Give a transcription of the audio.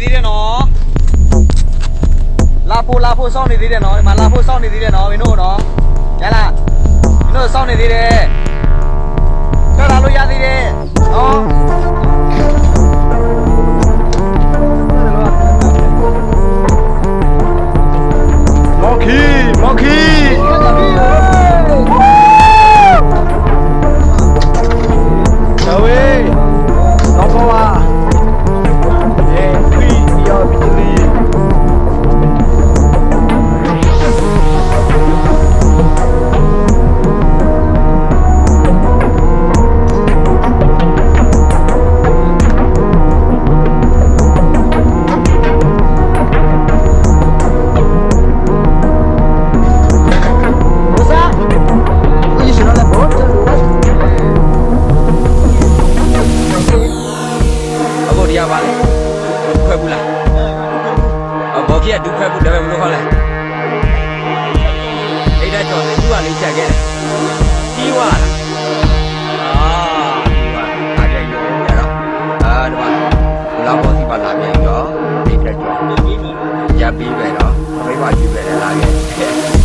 သေးတယ်နော်လာဖို့လာဖို့စောင့်နေသေးတယ်နော်ဒီမှာလာဖို့စောင့်နေသေးတယ်နော်မင်းတို့နော်ရလားမင်းတို့စောင့်နေသေးတယ် ရားပါလေခွဲဘူးလားအဘောကြီးကဒုခွဲဘူးဒါပေမဲ့မလို့ခေါ်လဲအဲ့ဒါကြောင့်သူကလေးချက်ခဲ့တယ်ကြီးွားလားအာကြီးွားအားရရုံရတော့အာဒီမှာလာဘောစီပါလာပြန်ရောဒီတက်ကြောရပြီးပဲတော့မိမကြည့်ပဲလာခဲ့